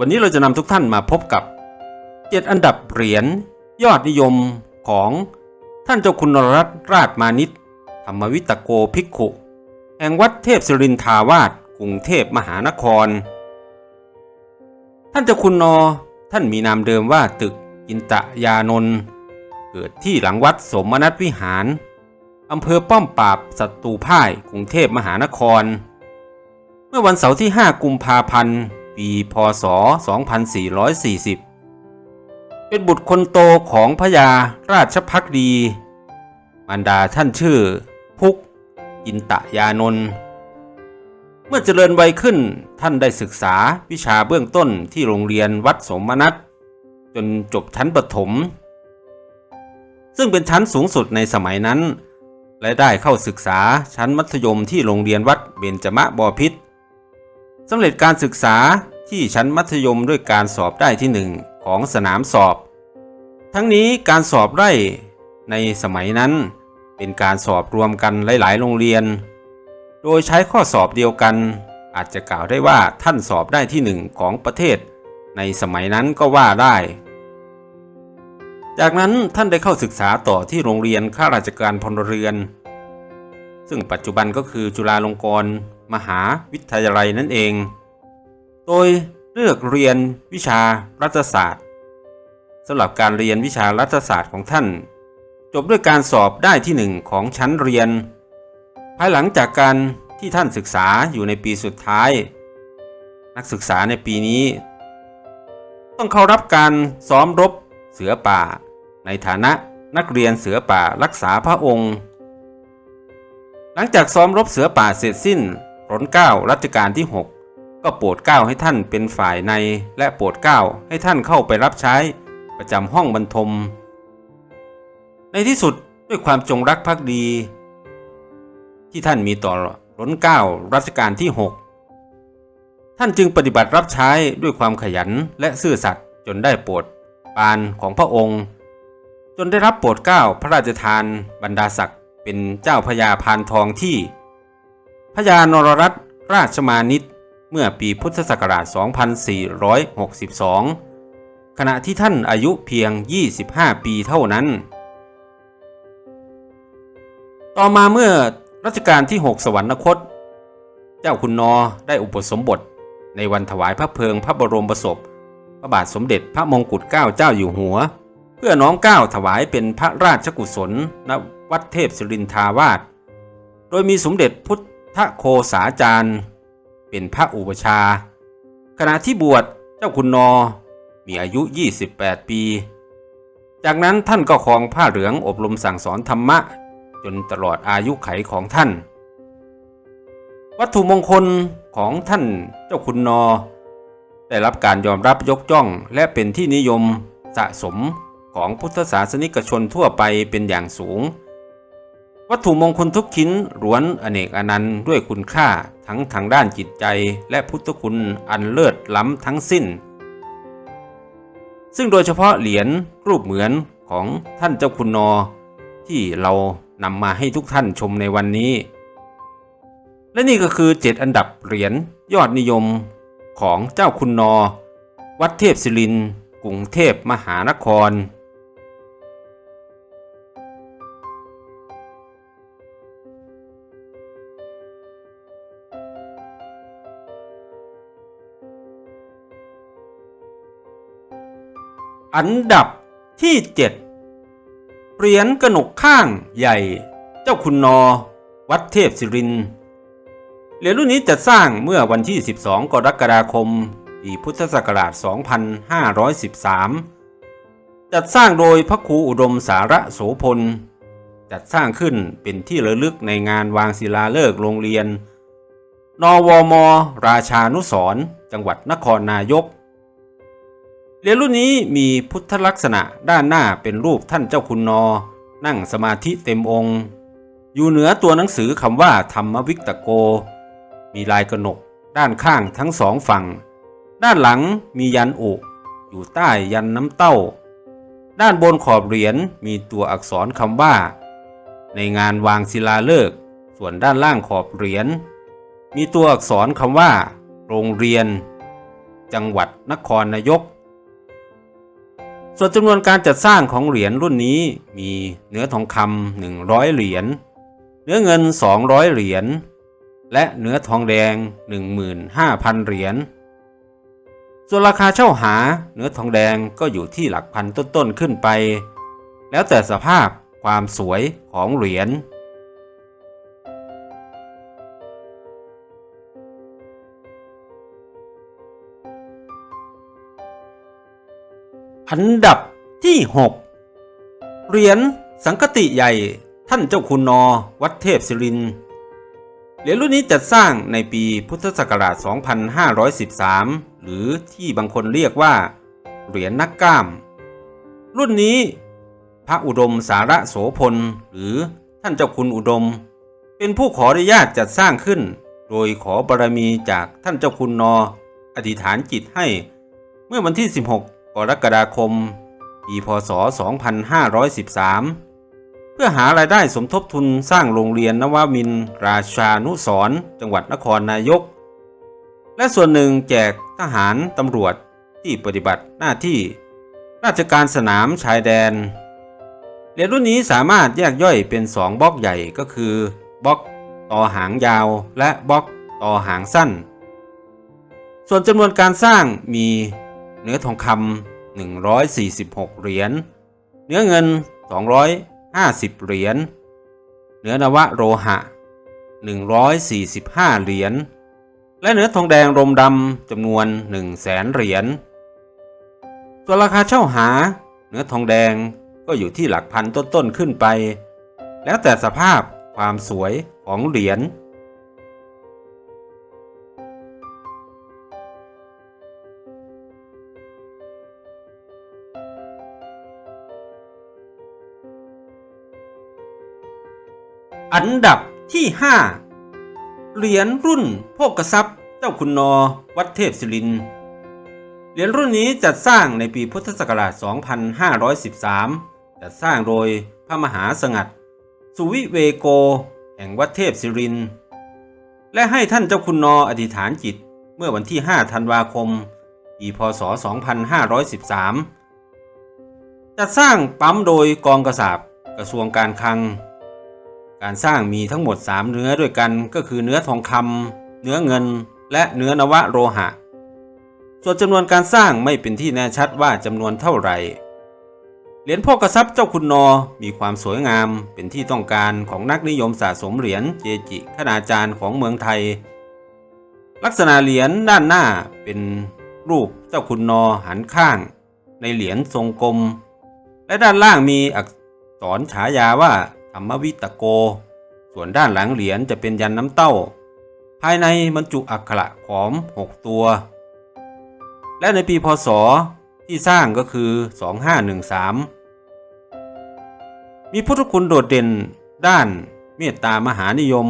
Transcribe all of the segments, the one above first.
วันนี้เราจะนำทุกท่านมาพบกับ 7 อันดับเหรียญยอดนิยมของท่านเจ้าคุณนรรัตราชมานิตธรรมวิตโกภิกขุ แห่งวัดเทพศิรินทาวาสกรุงเทพมหานคร ท่านเจ้าคุณนอท่านมีนามเดิมว่าตึกอินตะยานนท์เกิดที่หลังวัดสมนัตวิหารอำเภอป้อมปราบศัตรูพ่ายกรุงเทพมหานคร เมื่อวันเสาร์ที่ 5 กุมภาพันธ์ ปีพศ 2440 เป็นบุตรคนโตของพระยาราชพักดี มารดาท่านชื่อ พุกอินตะยานนท์เมื่อเจริญวัยขึ้นท่านได้ศึกษาวิชาเบื้องต้นที่โรงเรียนวัดสมนัตจนจบชั้นประถม ซึ่งเป็นชั้นสูงสุดในสมัยนั้น และได้เข้าศึกษาชั้นมัธยมที่โรงเรียนวัดเบญจมะบพิตรสำเร็จการศึกษา ที่ชั้นมัธยมด้วยการสอบได้ที่หนึ่งของสนามสอบ ทั้งนี้การสอบได้ในสมัยนั้น เป็นการสอบรวมกันหลาย ๆ โรงเรียน โดยใช้ข้อสอบเดียวกัน อาจจะกล่าวได้ว่าท่านสอบได้ที่หนึ่งของประเทศ ในสมัยนั้นก็ว่าได้ จากนั้นท่านได้เข้าศึกษาต่อที่โรงเรียนข้าราชการพลเรือน ซึ่งปัจจุบันก็คือจุฬาลงกรณ์มหาวิทยาลัยนั่นเอง โดยเลือกเรียนวิชารัฐศาสตร์สำหรับการเรียนวิชารัฐศาสตร์ของท่าน จบด้วยการสอบได้ที่หนึ่งของชั้นเรียน ภายหลังจากการที่ท่านศึกษาอยู่ในปีสุดท้าย นักศึกษาในปีนี้ ต้องเข้ารับการซ้อมรบเสือป่า ในฐานะนักเรียนเสือป่ารักษาพระองค์ หลังจากซ้อมรบเสือป่าเสร็จสิ้นรนเก้ารัชกาลที่ 6 ก็โปรดเกล้าให้ท่านเป็นฝ่ายในและโปรดเกล้าให้ท่านเข้าไปรับใช้ประจำห้องบรรทม ในที่สุดด้วยความจงรักภักดี ที่ท่านมีต่อรนเกล้ารัชกาลที่ 6 ท่านจึงปฏิบัติรับใช้ด้วยความขยันและซื่อสัตย์จนได้โปรดปานของพระองค์ จนได้รับโปรดเกล้าพระราชทานบรรดาศักดิ์เป็นเจ้าพญาพานทองที่พญานรรัตราชมานิต เมื่อปีพุทธศักราช 2462 ขณะที่ท่านอายุเพียง 25 ปีเท่านั้น ต่อมาเมื่อรัชกาลที่ 6 สวรรคต เจ้าคุณนอได้อุปสมบทในวันถวายพระเพลิงพระบรมศพ พระบาทสมเด็จพระมงกุฎเกล้าเจ้าอยู่หัว เพื่อน้อมเกล้าถวายเป็นพระราชกุศลณวัดเทพศิรินทาวาส โดยมีสมเด็จพุทธโคสาจารย์ เป็นพระอุปชา ขณะที่บวชเจ้าคุณนอ มีอายุ 28 ปี จากนั้นท่านก็ครองผ้าเหลืองอบรมสั่งสอนธรรมะ จนตลอดอายุไขของท่าน วัตถุมงคลของท่านเจ้าคุณนอ ได้รับการยอมรับยกย่องและเป็นที่นิยมสะสมของพุทธศาสนิกชนทั่วไปเป็นอย่างสูง วัตถุมงคลทุกชิ้นล้วนอเนกอนันต์ด้วยคุณค่า ทั้งทางด้านจิตใจและพุทธคุณอันเลิศล้ำทั้งสิ้น ซึ่งโดยเฉพาะเหรียญรูปเหมือนของท่านเจ้าคุณนอ ที่เรานำมาให้ทุกท่านชมในวันนี้ และนี่ก็คือ7อันดับเหรียญยอดนิยมของเจ้าคุณนอ วัดเทพศิรินทร์กรุงเทพมหานคร อันดับที่ 7 เหรียญกระหนกข้างใหญ่ เจ้าคุณนอ วัดเทพศิริน เหรียญรุ่นนี้จัดสร้างเมื่อวันที่ 12 กรกฎาคมปีพุทธศักราช 2513 จัดสร้างโดยพระครูอุดมสาระโสพล จัดสร้างขึ้นเป็นที่ระลึกในงานวางศิลาฤกษ์โรงเรียน นวม ราชานุสรจังหวัดนครนายก เหรียญรุ่นนี้มีพุทธลักษณะด้านหน้าเป็นรูปท่านเจ้าคุณนอ นั่งสมาธิเต็มองค์ อยู่เหนือตัวหนังสือคำว่าธรรมวิกตโก มีลายกระหนกด้านข้างทั้งสองฝั่ง ด้านหลังมียันอุอยู่ใต้ยันน้ำเต้า ด้านบนขอบเหรียญมีตัวอักษรคำว่า ในงานวางศิลาฤกษ์ส่วนด้านล่างขอบเหรียญมีตัวอักษรคำว่า โรงเรียน จังหวัดนครนายก ส่วนจำนวนการจัดสร้างของเหรียญรุ่นนี้มีเนื้อทองคำ100เหรียญ เนื้อเงิน200เหรียญ และเนื้อทองแดง15,000เหรียญ ส่วนราคาเช่าหาเนื้อทองแดงก็อยู่ที่หลักพันต้นๆขึ้นไป แล้วแต่สภาพความสวยของเหรียญ อันดับที่ 6 เหรียญสังคติใหญ่ท่านเจ้าคุณนอวัดเทพศิริน เหรียญรุ่นนี้จัดสร้างในปีพุทธศักราช 2513 หรือที่บางคนเรียกว่า เหรียญนักกล้าม รุ่นนี้ พระอุดมสาระโสพล หรือท่านเจ้าคุณอุดม เป็นผู้ขออนุญาตจัดสร้างขึ้น โดยขอบารมีจากท่านเจ้าคุณนออธิษฐานจิตให้ เมื่อวันที่ 16 กรกฎาคม ปีพศ 2513 เพื่อหารายได้สมทบทุนสร้างโรงเรียนนวมิน ราชานุสรจังหวัดนครนายก และส่วนหนึ่งแจกทหารตำรวจที่ปฏิบัติหน้าที่ราชการสนามชายแดน เหรียญรุ่นนี้สามารถแยกย่อยเป็น 2บล็อกใหญ่ก็คือบล็อกต่อหางยาวและบล็อกต่อหางสั้น ส่วนจำนวนการสร้างมี เนื้อทองคำ146 เหรียญ เนื้อเงิน 250 เหรียญ เนื้อนวโรหะ 145 เหรียญ และเนื้อทองแดงรมดำจำนวน 1 0 0 0 0แสนเหรียญส่วนราคาเช่าหา เนื้อทองแดงก็อยู่ที่หลักพันต้นๆขึ้นไป แล้วแต่สภาพความสวยของเหรียญ อันดับที่ 5 เหรียญรุ่นโภกทรัพย์เจ้าคุณนอวัดเทพศิริน เหรียญรุ่นนี้จัดสร้างในปีพุทธศักราช 2513 จัดสร้างโดยพระมหาสงัด สุวิเวโก แห่งวัดเทพศิริน และให้ท่านเจ้าคุณนออธิษฐานจิตเมื่อวันที่ 5 ธันวาคม ปีพศ 2513 จัดสร้างปั๊มโดยกองกระสาบกระทรวงการคลัง การสร้างมีทั้งหมด 3 เนื้อด้วยกันก็คือเนื้อทองคำเนื้อเงิน และเนื้อนวโรหะ ส่วนจำนวนการสร้างไม่เป็นที่แน่ชัดว่าจำนวนเท่าไหร่เหรียญพ่อกระซับเจ้าคุณนอมีความสวยงามเป็นที่ต้องการของนักนิยมสะสมเหรียญเจจิคณาจารย์ของเมืองไทย ลักษณะเหรียญด้านหน้าเป็นรูปเจ้าคุณนอหันข้าง ในเหรียญทรงกลม และด้านล่างมีอักษรฉายาว่า ธรรมวิตโก ส่วนด้านหลังเหรียญจะเป็นยันน้ำเต้า ภายในบรรจุอักขระขอม 6 ตัว และในปีพศที่สร้างก็คือ 2513 มีพุทธคุณโดดเด่นด้านเมตตามหานิยม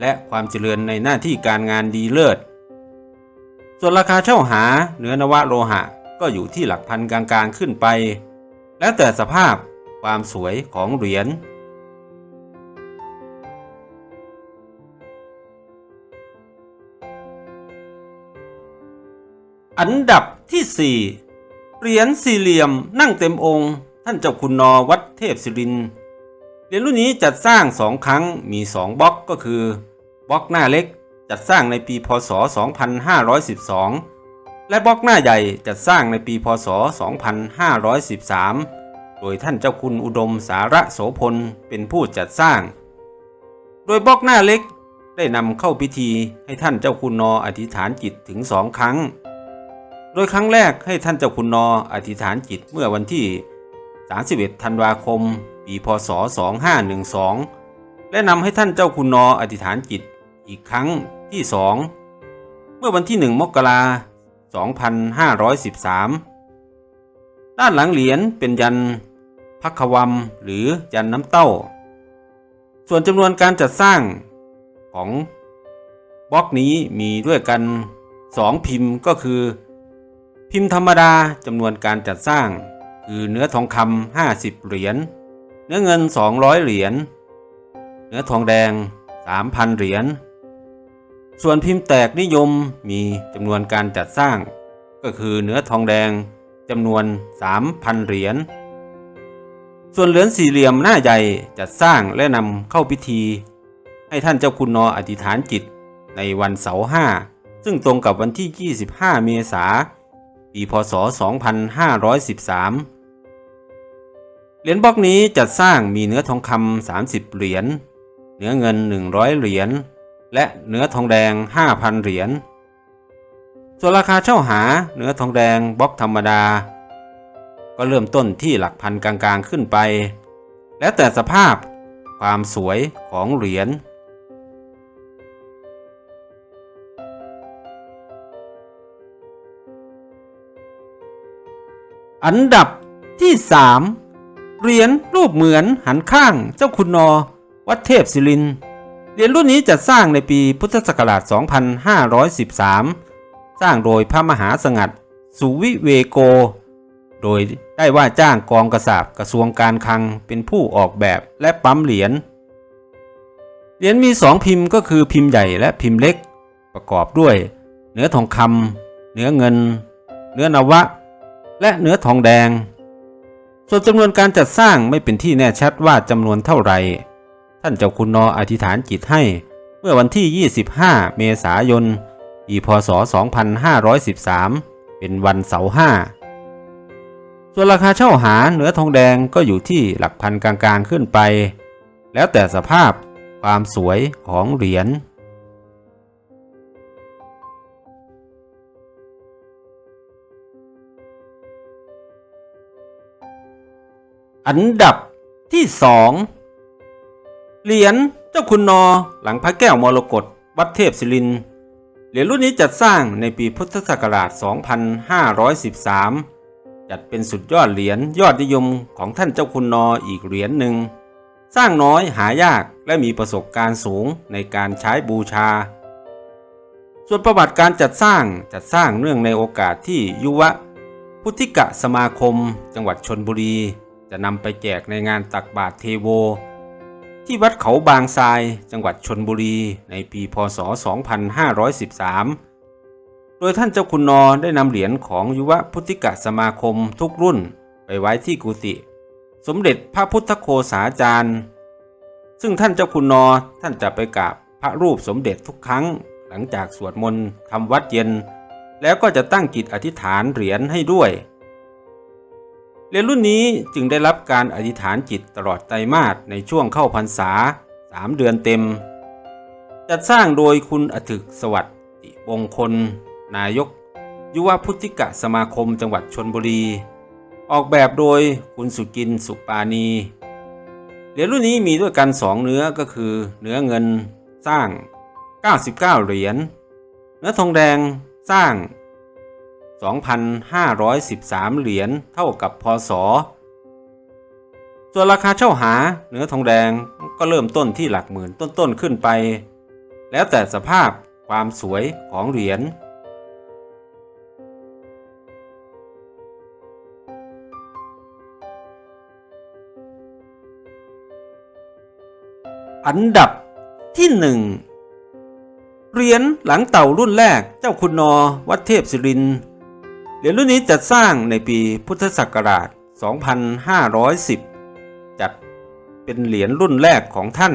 และความเจริญในหน้าที่การงานดีเลิศ ส่วนราคาเช่าหาเนื้อนวโลหะก็อยู่ที่หลักพันกลางๆขึ้นไป แล้วแต่สภาพความสวยของเหรียญ อันดับที่ 4 เหรียญสี่เหลี่ยมนั่งเต็มองค์ ท่านเจ้าคุณนอวัดเทพศิรินเหรียญรุ่นนี้จัดสร้างสองครั้งมี 2บล็อกก็คือบล็อกหน้าเล็กจัดสร้างในปีพศ 2512 และบล็อกหน้าใหญ่จัดสร้างในปีพศ 2513 โดยท่านเจ้าคุณอุดมสาระโสพลเป็นผู้จัดสร้าง โดยบล็อกหน้าเล็กได้นำเข้าพิธีให้ท่านเจ้าคุณนออธิษฐานจิตถึงสองครั้ง โดยครั้งแรกให้ท่านเจ้าคุณนออธิษฐานจิตเมื่อวันที่ 31 ธันวาคม ปีพศ 2512 และนำให้ท่านเจ้าคุณนออธิษฐานจิตอีกครั้งที่สองเมื่อวันที่ 1 มกราคม2513 ด้านหลังเหรียญเป็นยันพักขวัมหรือยันน้ำเต้า ส่วนจำนวนการจัดสร้างของบล็อกนี้มีด้วยกัน 2 พิมพ์ก็คือ พิมพ์ธรรมดาจำนวนการจัดสร้าง คือเนื้อทองคำ50 เหรียญ เนื้อเงิน 200 เหรียญ เนื้อทองแดง 3,000 เหรียญ ส่วนพิมพ์แตกนิยมมีจำนวนการจัดสร้าง ก็คือเนื้อทองแดงจำนวน 3,000 เหรียญ ส่วนเหรียญสี่เหลี่ยมหน้าใหญ่จัดสร้างและนำเข้าพิธี ให้ท่านเจ้าคุณนออธิษฐานจิตในวันเสาร์ห้าซึ่งตรงกับวันที่ 25 เมษายน ปีพศ 2513 เหรียญบล็อกนี้จัดสร้างมีเนื้อทองคำ30 เหรียญ เนื้อเงิน 100 เหรียญ และเนื้อทองแดง 5,000 เหรียญ ส่วนราคาเช่าหาเนื้อทองแดงบล็อกธรรมดา ก็เริ่มต้นที่หลักพันกลางๆขึ้นไป แล้วแต่สภาพความสวยของเหรียญ อันดับที่ 3 เหรียญรูปเหมือนหันข้างเจ้าคุณนอ วัดเทพศิรินเหรียญรุ่นนี้จัดสร้างในปีพุทธศักราช 2513 สร้างโดยพระมหาสงัด สุวิเวโก โดยได้ว่าจ้างกองกระสาบกระทรวงการคลังเป็นผู้ออกแบบและปั๊มเหรียญ เหรียญมีสองพิมพ์ก็คือพิมพ์ใหญ่และพิมพ์เล็ก ประกอบด้วย เนื้อทองคำเนื้อเงิน เนื้อนวะ และเนื้อทองแดง ส่วนจำนวนการจัดสร้างไม่เป็นที่แน่ชัดว่าจำนวนเท่าไหร่ ท่านเจ้าคุณนออธิษฐานจิตให้ เมื่อวันที่ 25 เมษายน ปีพศ 2513 เป็นวันเสาร์ห้าส่วนราคาเช่าหาเนื้อทองแดงก็อยู่ที่หลักพันกลางๆขึ้นไป แล้วแต่สภาพความสวยของเหรียญ อันดับที่สองเหรียญเจ้าคุณนอหลังพระแก้วมรกตวัดเทพศิรินเหรียญรุ่นนี้จัดสร้างในปีพุทธศักราช 2513 จัดเป็นสุดยอดเหรียญยอดนิยมของท่านเจ้าคุณนออีกเหรียญหนึ่ง สร้างน้อยหายากและมีประสบการณ์สูงในการใช้บูชา ส่วนประวัติการจัดสร้างจัดสร้างเนื่องในโอกาสที่ยุวพุทธิกะสมาคม จังหวัดชนบุรี จะนำไปแจกในงานตักบาตรเทโว ที่วัดเขาบางทรายจังหวัดชนบุรีในปีพศ 2513 โดยท่านเจ้าคุณนอได้นำเหรียญของยุวพุทธิกะสมาคมทุกรุ่นไปไว้ที่กุฏิสมเด็จพระพุทธโคสาจารย์ ซึ่งท่านเจ้าคุณนอท่านจะไปกราบพระรูปสมเด็จทุกครั้ง หลังจากสวดมนต์ทำวัดเย็น แล้วก็จะตั้งจิตอธิษฐานเหรียญให้ด้วย เหรียญรุ่นนี้จึงได้รับการอธิษฐานจิตตลอดไตรมาสในช่วงเข้าพรรษา 3 เดือนเต็ม จัดสร้างโดยคุณอถึกสวัสดิมงคล นายก ยุวพุทธิกะสมาคมจังหวัดชนบุรี ออกแบบโดยคุณสุกินสุปานีเหรียญรุ่นนี้มีด้วยกัน2เนื้อก็คือ เนื้อเงินสร้าง 99 เหรียญเนื้อทองแดงสร้าง 2,513 เหรียญเท่ากับพศ ส่วนราคาเช่าหาเนื้อทองแดงก็เริ่มต้นที่หลักหมื่นต้นๆขึ้นไป แล้วแต่สภาพความสวยของเหรียญอันดับที่หนึ่งเหรียญหลังเต่ารุ่นแรกเจ้าคุณนอวัดเทพศิรินทร์ เหรียญรุ่นนี้จัดสร้างในปีพุทธศักราช 2510 จัดเป็นเหรียญรุ่นแรกของท่าน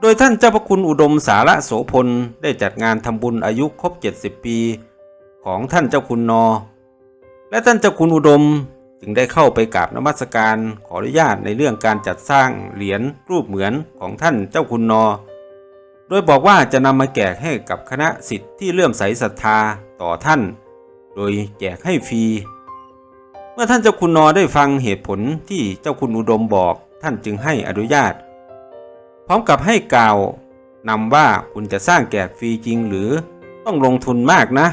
โดยท่านเจ้าพระคุณอุดมสาระโสพลได้จัดงานทำบุญอายุครบ 70 ปี ของท่านเจ้าคุณนอ และท่านเจ้าคุณอุดมจึงได้เข้าไปกราบนมัสการขออนุญาตในเรื่องการจัดสร้างเหรียญรูปเหมือนของท่านเจ้าคุณนอ โดยบอกว่าจะนำมาแจกให้กับคณะสิทธิ์ที่เลื่อมใสศรัทธาต่อท่าน โดยแจกให้ฟรี เมื่อท่านเจ้าคุณนอได้ฟังเหตุผลที่เจ้าคุณอุดมบอกท่านจึงให้อนุญาต พร้อมกับให้กล่าวนำว่าคุณจะสร้างแจกฟรีจริงหรือต้องลงทุนมากนะ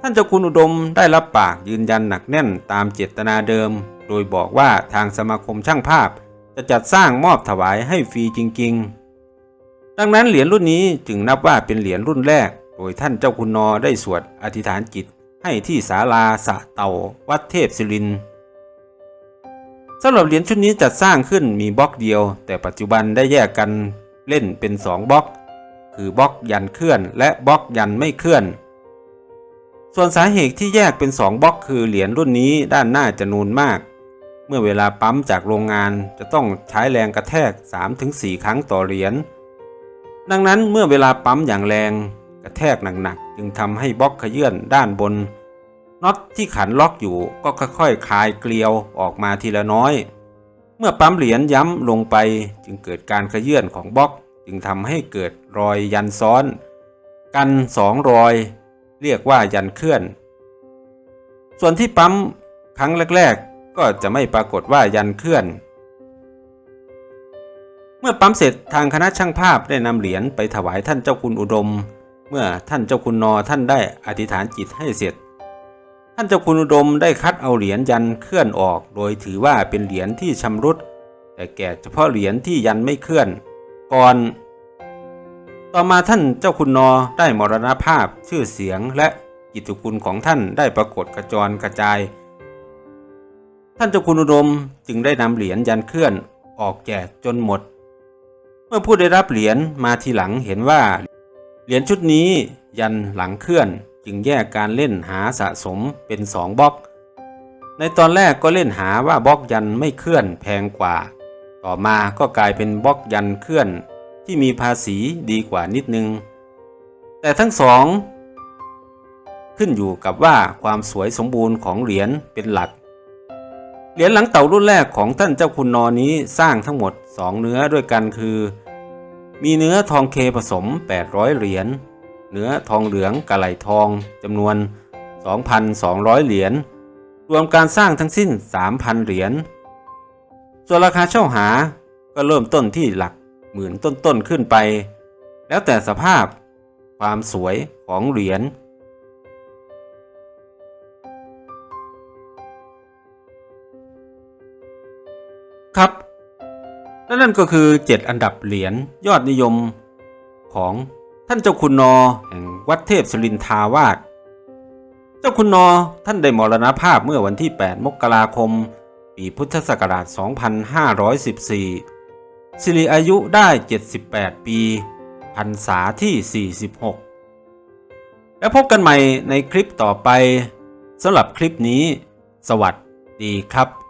ท่านเจ้าคุณอุดมได้รับปากยืนยันหนักแน่นตามเจตนาเดิม โดยบอกว่าทางสมาคมช่างภาพจะจัดสร้างมอบถวายให้ฟรีจริง ๆ ดังนั้นเหรียญรุ่นนี้จึงนับว่าเป็นเหรียญรุ่นแรก โดยท่านเจ้าคุณนอได้สวดอธิษฐานจิต ให้ที่ศาลาสะเต่าวัดเทพศิรินสำหรับเหรียญชุดนี้จัดสร้างขึ้นมีบล็อกเดียว แต่ปัจจุบันได้แยกกันเล่นเป็น 2 บล็อก คือบล็อกยันเคลื่อน และบล็อกยันไม่เคลื่อน ส่วนสาเหตุที่แยกเป็น 2 บล็อก คือเหรียญรุ่นนี้ด้านหน้าจะนูนมาก เมื่อเวลาปั๊มจากโรงงานจะต้องใช้แรงกระแทก 3-4 ครั้งต่อเหรียญดังนั้นเมื่อเวลาปั๊มอย่างแรงกระแทกหนักๆจึงทำให้บล็อกขยื่นด้านบน น็อตที่ขันล็อกอยู่ก็ค่อยๆคลายเกลียวออกมาทีละน้อย เมื่อปั๊มเหรียญย้ำลงไปจึงเกิดการขยื่นของบล็อกจึงทำให้เกิดรอยยันซ้อน กันสองรอย เรียกว่ายันเคลื่อน ส่วนที่ปั๊มครั้งแรก ๆ ก็จะไม่ปรากฏว่ายันเคลื่อน เมื่อปั๊มเสร็จทางคณะช่างภาพได้นำเหรียญไปถวายท่านเจ้าคุณอุดม เมื่อท่านเจ้าคุณนอท่านได้อธิษฐานจิตให้เสร็จ ท่านเจ้าคุณอุดมได้คัดเอาเหรียญยันเคลื่อนออก โดยถือว่าเป็นเหรียญที่ชำรุด แต่แก่เฉพาะเหรียญที่ยันไม่เคลื่อน ก่อน ต่อมาท่านเจ้าคุณนอได้มรณภาพชื่อเสียงและกิตติคุณของท่านได้ปรากฏกระจรกระจาย ท่านเจ้าคุณอุดมจึงได้นำเหรียญยันเคลื่อนออกแจกจนหมด เมื่อผู้ได้รับเหรียญมาทีหลังเห็นว่า เหรียญชุดนี้ยันหลังเคลื่อน จึงแยกการเล่นหาสะสมเป็นสองบล็อก ในตอนแรกก็เล่นหาว่าบล็อกยันไม่เคลื่อนแพงกว่า ต่อมาก็กลายเป็นบล็อกยันเคลื่อนที่มีภาษีดีกว่านิดนึง แต่ทั้งสองขึ้นอยู่กับว่าความสวยสมบูรณ์ของเหรียญเป็นหลัก เหรียญหลังเต่ารุ่นแรกของท่านเจ้าคุณนอนี้สร้างทั้งหมด 2 เนื้อด้วยกันคือ มีเนื้อทองเคผสม 800 เหรียญ เนื้อทองเหลืองกะไหลทองจำนวน 2,200 เหรียญรวมการสร้างทั้งสิ้น 3,000 เหรียญส่วนราคาเช่าหาก็เริ่มต้นที่หลักหมื่นต้นๆขึ้นไป แล้วแต่สภาพความสวยของเหรียญครับและนั่นก็คือ 7 อันดับเหรียญยอดนิยมของ ท่านเจ้าคุณนอแห่งวัดเทพสุรินทาวาสเจ้าคุณนอท่านได้มรณภาพเมื่อวันที่ 8 มกราคม ปีพุทธศักราช 2514 สิริอายุได้ 78 ปีพรรษาที่ 46 แล้วพบกันใหม่ในคลิปต่อไปสำหรับคลิปนี้ สวัสดีครับ